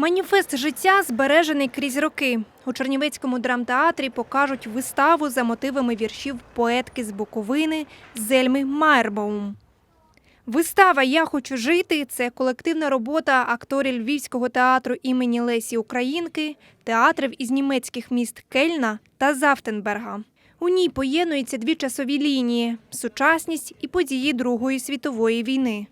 Маніфест життя збережений крізь роки. У Чернівецькому драмтеатрі покажуть виставу за мотивами віршів поетки з Буковини Зельми Майербаум. Вистава Я хочу жити це колективна робота акторів Львівського театру імені Лесі Українки, театрів із німецьких міст Кельна та Завтенберга. У ній поєднуються дві часові лінії сучасність і події Другої світової війни.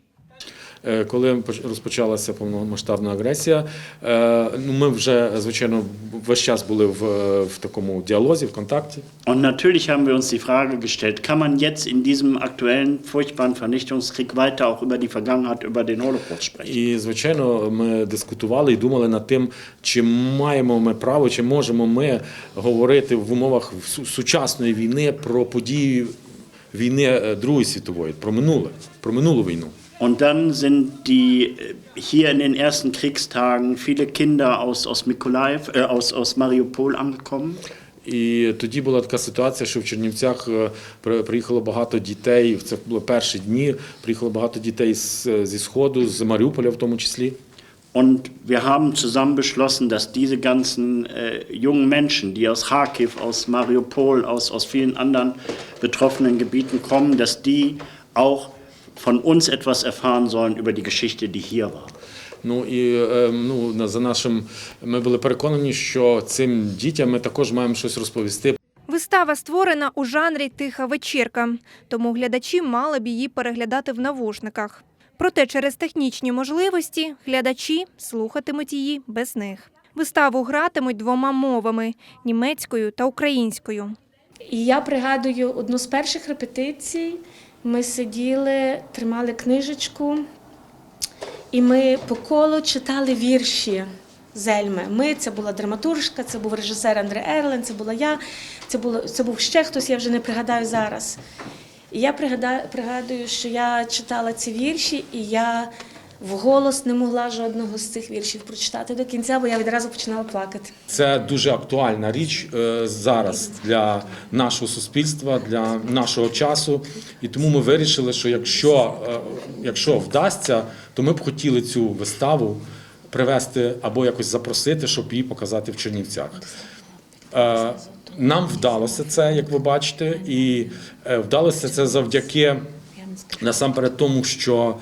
Е, Коли поч- розпочалася повномасштабна агресія, е, ну ми вже звичайно весь час були в, в такому діалозі, в контакті. Und natürlich haben wir uns die Frage gestellt, kann man jetzt in diesem aktuellen furchtbaren Vernichtungskrieg weiter auch über die Vergangenheit, über den Holocaust sprechen? І звичайно, ми дискутували і думали над тим, чи маємо ми право, чи можемо ми говорити в умовах сучасної війни про події війни е, Другої світової, про минуле, про минулу війну. Und dann sind die äh, hier in den ersten Kriegstagen viele Kinder aus, aus Mykolaiv, äh, aus, aus Mariupol angekommen. І тоді була така ситуація, що в Чернівцях е, при- приїхало багато дітей. Це були перші дні. Приїхало багато дітей з, зі сходу, з Маріуполя, в тому числі. Und wir haben zusammen beschlossen, dass diese ganzen äh, jungen Menschen, die aus Kharkiv, aus Mariupol, aus, aus vielen anderen betroffenen Gebieten kommen, dass die auch von uns etwas erfahren sollen über die Geschichte, die hier war. Ну і е, ну за нашим ми були переконані, що цим дітям ми також маємо щось розповісти. Вистава створена у жанрі тиха вечірка, тому глядачі мали б її переглядати в навушниках. Проте через технічні можливості глядачі слухатимуть її без них. Виставу гратимуть двома мовами німецькою та українською. І я пригадую одну з перших репетицій. Ми сиділи, тримали книжечку, і ми по колу читали вірші Зельми. Ми це була драматуржка, це був режисер Андре Ерлен, це була я, це, було, це був ще хтось, я вже не пригадаю зараз. І я пригадаю, пригадую, що я читала ці вірші, і я вголос не могла жодного з цих віршів прочитати до кінця, бо я відразу починала плакати. Це дуже актуальна річ е, зараз для нашого суспільства, для нашого часу. І тому ми вирішили, що якщо, е, якщо вдасться, то ми б хотіли цю виставу привезти або якось запросити, щоб її показати в Чернівцях. Е, Нам вдалося це, як ви бачите, і вдалося це завдяки насамперед тому, що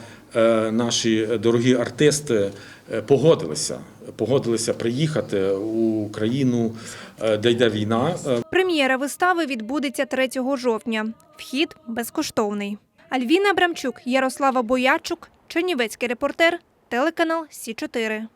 наші дорогі артисти е, погодилися, погодилися приїхати у країну, е, де йде війна. Е, Прем'єра вистави відбудеться 3 жовтня. Вхід безкоштовний. Альвіна Абрамчук, Ярослава Боячук, Чернівецький репортер, телеканал Сі 4